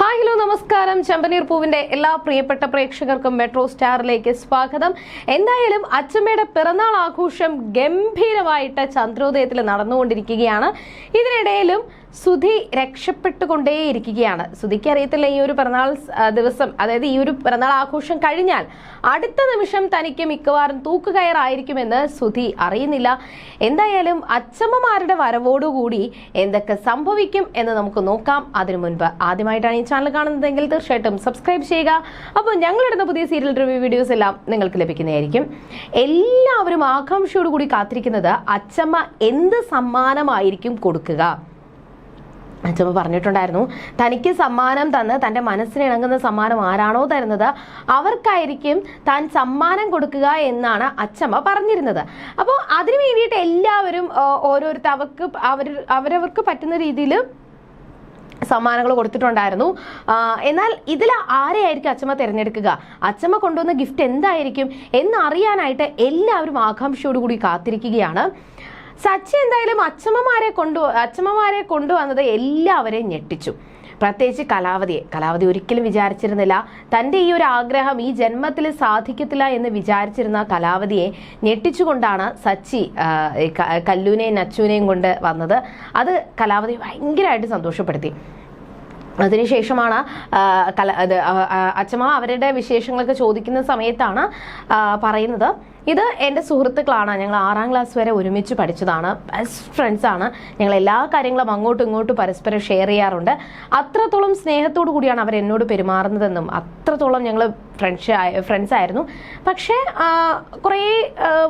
Hi hello നമസ്കാരം. ചെമ്പനീർ പൂവിന്റെ എല്ലാ പ്രിയപ്പെട്ട പ്രേക്ഷകർക്കും മെട്രോ സ്റ്റാറിലേക്ക് സ്വാഗതം. എന്തായാലും അച്ചമ്മയുടെ പിറന്നാൾ ആഘോഷം ഗംഭീരമായിട്ട് ചന്ദ്രോദയത്തിൽ നടന്നുകൊണ്ടിരിക്കുകയാണ്. ഇതിനിടയിലും സുധി രക്ഷപ്പെട്ടുകൊണ്ടേയിരിക്കുകയാണ്. സുധിക്ക് അറിയത്തില്ല ഈ ഒരു പിറന്നാൾ ദിവസം അതായത് ഈ ഒരു പിറന്നാൾ ആഘോഷം കഴിഞ്ഞാൽ അടുത്ത നിമിഷം തനിക്ക് മിക്കവാറും തൂക്കുകയറായിരിക്കുമെന്ന് സുധി അറിയുന്നില്ല. എന്തായാലും അച്ഛമ്മമാരുടെ വരവോടുകൂടി എന്തൊക്കെ സംഭവിക്കും എന്ന് നമുക്ക് നോക്കാം. അതിനു മുൻപ് ആദ്യമായിട്ടാണ് ഈ ചാനൽ കാണുന്നതെങ്കിൽ തീർച്ചയായിട്ടും സബ്സ്ക്രൈബ് ചെയ്യുക. അപ്പോൾ ഞങ്ങളിടുന്ന പുതിയ സീരിയൽ റിവ്യൂ വീഡിയോസ് എല്ലാം നിങ്ങൾക്ക് ലഭിക്കുന്നതായിരിക്കും. എല്ലാവരും ആകാംക്ഷയോടുകൂടി കാത്തിരിക്കുന്നത് അച്ഛമ്മ എന്ത് സമ്മാനമായിരിക്കും കൊടുക്കുക? അച്ഛമ്മ പറഞ്ഞിട്ടുണ്ടായിരുന്നു തനിക്ക് സമ്മാനം തന്ന് തന്റെ മനസ്സിന് ഇണങ്ങുന്ന സമ്മാനം ആരാണോ തരുന്നത് അവർക്കായിരിക്കും താൻ സമ്മാനം കൊടുക്കുക എന്നാണ് അച്ഛമ്മ പറഞ്ഞിരുന്നത്. അപ്പോൾ അതിനു വേണ്ടിയിട്ട് എല്ലാവരും ഓരോരുത്തർ അവർക്ക് അവർ അവരവർക്ക് പറ്റുന്ന രീതിയിൽ സമ്മാനങ്ങൾ കൊടുത്തിട്ടുണ്ടായിരുന്നു. എന്നാൽ ഇതിൽ ആരെയായിരിക്കും അച്ഛമ്മ തിരഞ്ഞെടുക്കുക? അച്ഛമ്മ കൊണ്ടുവന്ന ഗിഫ്റ്റ് എന്തായിരിക്കും? എന്നറിയാനായിട്ട് എല്ലാവരും ആകാംക്ഷയോടുകൂടി കാത്തിരിക്കുകയാണ്. സച്ചി എന്തായാലും അച്ഛമ്മമാരെ കൊണ്ടു അച്ഛമ്മമാരെ കൊണ്ടുവന്നത് എല്ലാവരെയും ഞെട്ടിച്ചു. പ്രത്യേകിച്ച് കലാവതിയെ. കലാവതി ഒരിക്കലും വിചാരിച്ചിരുന്നില്ല. തന്റെ ഈ ഒരു ആഗ്രഹം ഈ ജന്മത്തിൽ സാധിക്കത്തില്ല എന്ന് വിചാരിച്ചിരുന്ന കലാവതിയെ ഞെട്ടിച്ചുകൊണ്ടാണ് സച്ചി കല്ലൂനെയും നച്ചുവിനെയും കൊണ്ട് വന്നത്. അത് കലാവതി ഭയങ്കരമായിട്ട് സന്തോഷപ്പെടുത്തി. അതിനുശേഷമാണ് കല അച്ഛമ്മ അവരുടെ വിശേഷങ്ങളൊക്കെ ചോദിക്കുന്ന സമയത്താണ് പറയുന്നത്. ഇത് എന്റെ സുഹൃത്തുക്കളാണ്. ഞങ്ങൾ ആറാം ക്ലാസ് വരെ ഒരുമിച്ച് പഠിച്ചതാണ്. ബെസ്റ്റ് ഫ്രണ്ട്സാണ് ഞങ്ങൾ എല്ലാ കാര്യങ്ങളും അങ്ങോട്ടും ഇങ്ങോട്ടും പരസ്പരം ഷെയർ ചെയ്യാറുണ്ട്. അത്രത്തോളം സ്നേഹത്തോടു കൂടിയാണ് അവർ എന്നോട് പെരുമാറുന്നതെന്നും അത്രത്തോളം ഞങ്ങൾ ഫ്രണ്ട്സ് ഫ്രണ്ട്സ് ആയിരുന്നു. പക്ഷേ കുറേ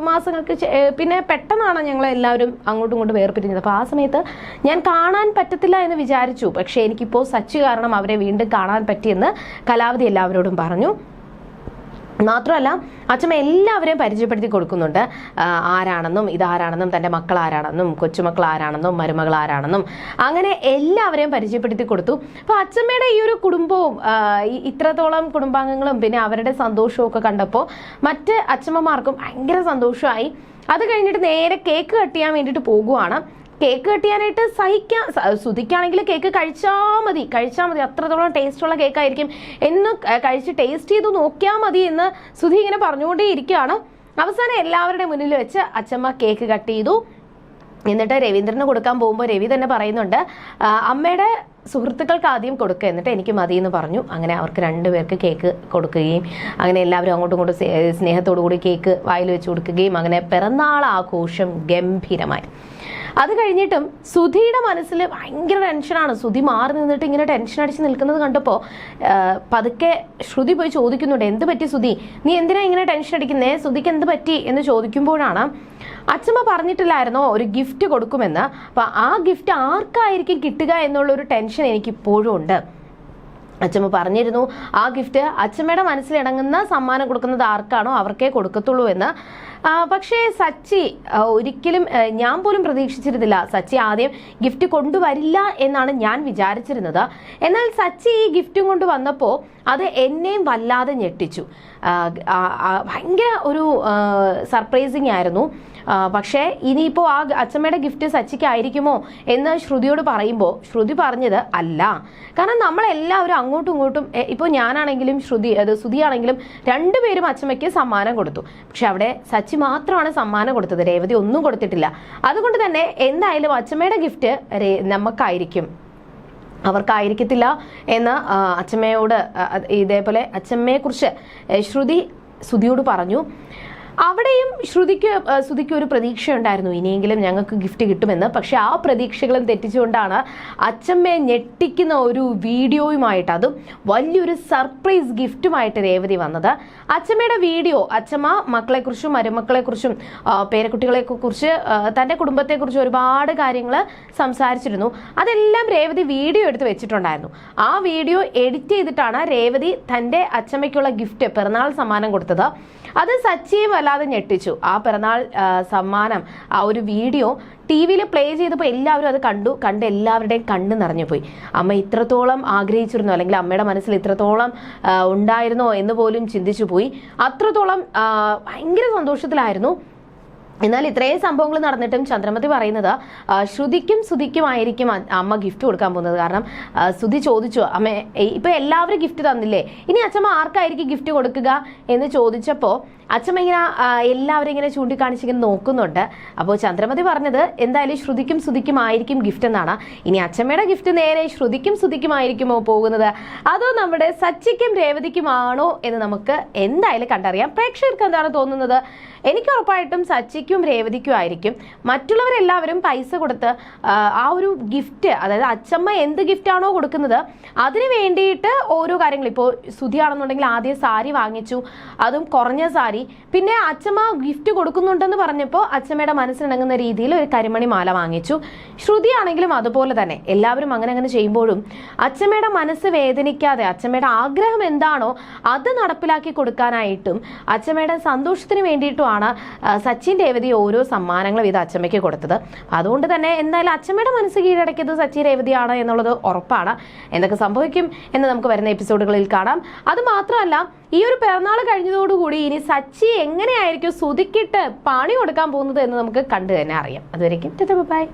മാസങ്ങൾക്ക് പിന്നെ പെട്ടെന്നാണ് ഞങ്ങൾ എല്ലാവരും അങ്ങോട്ടും ഇങ്ങോട്ടും വേർപിരിഞ്ഞത്. അപ്പോൾ ആ സമയത്ത് ഞാൻ കാണാൻ പറ്റത്തില്ല എന്ന് വിചാരിച്ചു. പക്ഷേ എനിക്കിപ്പോൾ സച്ച് കാരണം അവരെ വീണ്ടും കാണാൻ പറ്റിയെന്ന് കലാവധി എല്ലാവരോടും പറഞ്ഞു. മാത്രമല്ല അച്ഛമ്മ എല്ലാവരെയും പരിചയപ്പെടുത്തി കൊടുക്കുന്നുണ്ട്. ആരാണെന്നും ഇതാരാണെന്നും തന്റെ മക്കൾ ആരാണെന്നും കൊച്ചുമക്കൾ ആരാണെന്നും മരുമകൾ ആരാണെന്നും അങ്ങനെ എല്ലാവരെയും പരിചയപ്പെടുത്തി കൊടുത്തു. അപ്പോൾ അച്ഛമ്മയുടെ ഈ ഒരു കുടുംബവും ഇത്രത്തോളം കുടുംബാംഗങ്ങളും പിന്നെ അവരുടെ സന്തോഷവും ഒക്കെ കണ്ടപ്പോൾ മറ്റ് അച്ഛമ്മമാർക്കും ഭയങ്കര സന്തോഷമായി. അത് കഴിഞ്ഞിട്ട് നേരെ കേക്ക് കട്ട് ചെയ്യാൻ വേണ്ടിയിട്ട് പോകുവാണ്. കേക്ക് കെട്ടിയാനായിട്ട് സഹിക്കാൻ സ- സുധിക്കാണെങ്കിൽ കേക്ക് കഴിച്ചാൽ മതി. കഴിച്ചാൽ മതി. അത്രത്തോളം ടേസ്റ്റുള്ള കേക്ക് ആയിരിക്കും എന്ന് കഴിച്ച് ടേസ്റ്റ് ചെയ്ത് നോക്കിയാൽ മതി എന്ന് സുധി ഇങ്ങനെ പറഞ്ഞുകൊണ്ടേ ഇരിക്കുകയാണ്. അവസാനം എല്ലാവരുടെ മുന്നിൽ വെച്ച് അച്ഛമ്മ കേക്ക് കട്ട് ചെയ്തു. എന്നിട്ട് രവീന്ദ്രന് കൊടുക്കാൻ പോകുമ്പോൾ രവി തന്നെ പറയുന്നുണ്ട് അമ്മയുടെ സുഹൃത്തുക്കൾക്ക് ആദ്യം കൊടുക്കുക എന്നിട്ട് എനിക്ക് മതി എന്ന് പറഞ്ഞു. അങ്ങനെ അവർക്ക് രണ്ടുപേർക്ക് കേക്ക് കൊടുക്കുകയും അങ്ങനെ എല്ലാവരും അങ്ങോട്ടും ഇങ്ങോട്ടും സ്നേ- സ്നേഹത്തോടു കൂടി കേക്ക് വായിൽ വെച്ച് കൊടുക്കുകയും അങ്ങനെ പിറന്നാൾ ആഘോഷം ഗംഭീരമായി. അത് കഴിഞ്ഞിട്ടും സുധിയുടെ മനസ്സിൽ ഭയങ്കര ടെൻഷനാണ് സുധി മാറി നിന്നിട്ട് ഇങ്ങനെ ടെൻഷൻ അടിച്ച് നിൽക്കുന്നത് കണ്ടപ്പോൾ പതുക്കെ ശ്രുതി പോയി ചോദിക്കുന്നുണ്ട് എന്ത് പറ്റി സുധി? നീ എന്തിനാ ഇങ്ങനെ ടെൻഷൻ അടിക്കുന്നേ? സുധിക്ക് എന്ത് പറ്റി? എന്ന് ചോദിക്കുമ്പോഴാണ് അച്ഛമ്മ പറഞ്ഞിട്ടില്ലായിരുന്നോ ഒരു ഗിഫ്റ്റ് കൊടുക്കുമെന്ന്? അപ്പൊ ആ ഗിഫ്റ്റ് ആർക്കായിരിക്കും കിട്ടുക എന്നുള്ള ഒരു ടെൻഷൻ എനിക്ക് ഇപ്പോഴും ഉണ്ട്. അച്ഛമ്മ പറഞ്ഞിരുന്നു ആ ഗിഫ്റ്റ് അച്ഛമ്മയുടെ മനസ്സിലിണങ്ങുന്ന സമ്മാനം കൊടുക്കുന്നത് ആർക്കാണോ അവർക്കേ കൊടുക്കത്തുള്ളൂ എന്ന്. പക്ഷേ സച്ചി ഒരിക്കലും ഞാൻ പോലും പ്രതീക്ഷിച്ചിരുന്നില്ല സച്ചി ആദ്യം ഗിഫ്റ്റ് കൊണ്ടുവരില്ല എന്നാണ് ഞാൻ വിചാരിച്ചിരുന്നത്. എന്നാൽ സച്ചി ഈ ഗിഫ്റ്റും കൊണ്ട് വന്നപ്പോൾ അത് എന്നെയും വല്ലാതെ ഞെട്ടിച്ചു. ഭയങ്കര ഒരു സർപ്രൈസിങ് ആയിരുന്നു. പക്ഷേ ഇനിയിപ്പോൾ ആ അച്ഛമ്മയുടെ ഗിഫ്റ്റ് സച്ചിക്കായിരിക്കുമോ എന്ന് ശ്രുതിയോട് പറയുമ്പോൾ ശ്രുതി പറഞ്ഞത് അല്ല. കാരണം നമ്മളെല്ലാവരും അങ്ങോട്ടും ഇങ്ങോട്ടും ഇപ്പോൾ ഞാനാണെങ്കിലും ശ്രുതി അത് ശ്രുതിയാണെങ്കിലും രണ്ടുപേരും അച്ഛമ്മയ്ക്ക് സമ്മാനം കൊടുത്തു. പക്ഷെ അവിടെ സച്ചി മാത്രമാണ് സമ്മാനം കൊടുത്തത് രേവതി ഒന്നും കൊടുത്തിട്ടില്ല. അതുകൊണ്ട് തന്നെ എന്തായാലും അച്ഛമ്മയുടെ ഗിഫ്റ്റ് നമുക്കായിരിക്കും. അവർക്കായിരിക്കത്തില്ല എന്ന് അച്ഛമ്മയോട് ഇതേപോലെ അച്ഛമ്മയെക്കുറിച്ച് ശ്രുതി ശ്രുതിയോട് പറഞ്ഞു. അവിടെയും ശ്രുതിക്ക് ശ്രുതിക്ക് ഒരു പ്രതീക്ഷ ഉണ്ടായിരുന്നു ഇനിയെങ്കിലും ഞങ്ങൾക്ക് ഗിഫ്റ്റ് കിട്ടുമെന്ന്. പക്ഷെ ആ പ്രതീക്ഷകളും തെറ്റിച്ചുകൊണ്ടാണ് അച്ഛമ്മയെ ഞെട്ടിക്കുന്ന ഒരു വീഡിയോയുമായിട്ട് അതും വലിയൊരു സർപ്രൈസ് ഗിഫ്റ്റുമായിട്ട് രേവതി വന്നത്. അച്ഛമ്മയുടെ വീഡിയോ അച്ഛമ്മ മക്കളെക്കുറിച്ചും മരുമക്കളെക്കുറിച്ചും പേരക്കുട്ടികളെക്കുറിച്ച് തന്റെ കുടുംബത്തെക്കുറിച്ച് ഒരുപാട് കാര്യങ്ങൾ സംസാരിച്ചിരുന്നു. അതെല്ലാം രേവതി വീഡിയോ എടുത്ത് വെച്ചിട്ടുണ്ടായിരുന്നു. ആ വീഡിയോ എഡിറ്റ് ചെയ്തിട്ടാണ് രേവതി തന്റെ അച്ഛമ്മയ്ക്കുള്ള ഗിഫ്റ്റ് പിറന്നാൾ സമ്മാനം കൊടുത്തത്. അത് സച്ചിയും വല്ലാതെ ഞെട്ടിച്ചു. ആ പിറന്നാൾ സമ്മാനം ആ ഒരു വീഡിയോ ടി വിയിൽ പ്ലേ ചെയ്തപ്പോൾ എല്ലാവരും അത് കണ്ടു. കണ്ട് എല്ലാവരുടെയും കണ്ണ് നിറഞ്ഞു പോയി അമ്മ ഇത്രത്തോളം ആഗ്രഹിച്ചിരുന്നു? അല്ലെങ്കിൽ അമ്മയുടെ മനസ്സിൽ ഇത്രത്തോളം ഉണ്ടായിരുന്നോ എന്ന് പോലും ചിന്തിച്ചു പോയി അത്രത്തോളം ഭയങ്കര സന്തോഷത്തിലായിരുന്നു. എന്നാൽ ഇത്രയും സംഭവങ്ങൾ നടന്നിട്ടും ചന്ദ്രമതി പറയുന്നത് ശ്രുതിക്കും സുതിക്കുമായിരിക്കും അമ്മ ഗിഫ്റ്റ് കൊടുക്കാൻ പോകുന്നത്. കാരണം ശ്രുതി ചോദിച്ചു അമ്മ ഇപ്പൊ എല്ലാവരും ഗിഫ്റ്റ് തന്നില്ലേ? ഇനി അച്ഛമ്മ ആർക്കായിരിക്കും ഗിഫ്റ്റ് കൊടുക്കുക? എന്ന് ചോദിച്ചപ്പോൾ അച്ഛമ്മ ഇങ്ങനെ എല്ലാവരും ഇങ്ങനെ ചൂണ്ടിക്കാണിച്ച് ഇങ്ങനെ നോക്കുന്നുണ്ട്. അപ്പോൾ ചന്ദ്രമതി പറഞ്ഞത് എന്തായാലും ശ്രുതിക്കും സുതിക്കും ആയിരിക്കും ഗിഫ്റ്റ് എന്നാണ്. ഇനി അച്ഛമ്മയുടെ ഗിഫ്റ്റ് നേരെ ശ്രുതിക്കും സുതിക്കുമായിരിക്കുമോ പോകുന്നത്? അതോ നമ്മുടെ സച്ചിക്കും രേവതിക്കുമാണോ എന്ന് നമുക്ക് എന്തായാലും കണ്ടറിയാം. പ്രേക്ഷകർക്ക് എന്താണ് തോന്നുന്നത്? എനിക്ക് ഉറപ്പായിട്ടും സച്ചിക്കും രേവതിക്കും ആയിരിക്കും. മറ്റുള്ളവരെല്ലാവരും പൈസ കൊടുത്ത് ആ, ഒരു ഗിഫ്റ്റ് അതായത് അച്ഛമ്മ എന്ത് ഗിഫ്റ്റാണോ കൊടുക്കുന്നത് അതിന് വേണ്ടിയിട്ട് ഓരോ കാര്യങ്ങൾ. ഇപ്പോൾ സുധിയാണെന്നുണ്ടെങ്കിൽ ആദ്യം സാരി വാങ്ങിച്ചു അതും കുറഞ്ഞ സാരി. പിന്നെ അച്ഛമ്മ ഗിഫ്റ്റ് കൊടുക്കുന്നുണ്ടെന്ന് പറഞ്ഞപ്പോൾ അച്ഛമ്മയുടെ മനസ്സിനിണങ്ങുന്ന രീതിയിൽ ഒരു കരിമണി മാല വാങ്ങിച്ചു. ശ്രുതിയാണെങ്കിലും അതുപോലെ തന്നെ. എല്ലാവരും അങ്ങനെ അങ്ങനെ ചെയ്യുമ്പോഴും അച്ഛമ്മയുടെ മനസ്സ് വേദനിക്കാതെ അച്ഛമ്മയുടെ ആഗ്രഹം എന്താണോ അത് നടപ്പിലാക്കി കൊടുക്കാനായിട്ടും അച്ഛമ്മയുടെ സന്തോഷത്തിന് വേണ്ടിയിട്ടുമാണ് സച്ചിൻ സച്ചിൻ രേവതി ഓരോ സമ്മാനങ്ങളും ഇത് അച്ചമ്മയ്ക്ക് കൊടുത്തത്. അതുകൊണ്ട് തന്നെ എന്തായാലും അച്ചമ്മയുടെ മനസ്സ് കീഴടക്കിയത് സച്ചി രേവതിയാണ് എന്നുള്ളത് ഉറപ്പാണ്. എന്തൊക്കെ സംഭവിക്കും എന്ന് നമുക്ക് വരുന്ന എപ്പിസോഡുകളിൽ കാണാം. അത് മാത്രമല്ല ഈ ഒരു പിറന്നാൾ കഴിഞ്ഞതോടുകൂടി ഇനി സച്ചി എങ്ങനെയായിരിക്കും സുതിക്കിട്ട് പണി കൊടുക്കാൻ പോകുന്നത് എന്ന് നമുക്ക് കണ്ടു തന്നെ അറിയാം. അതുവരെയ്ക്കും ബൈ.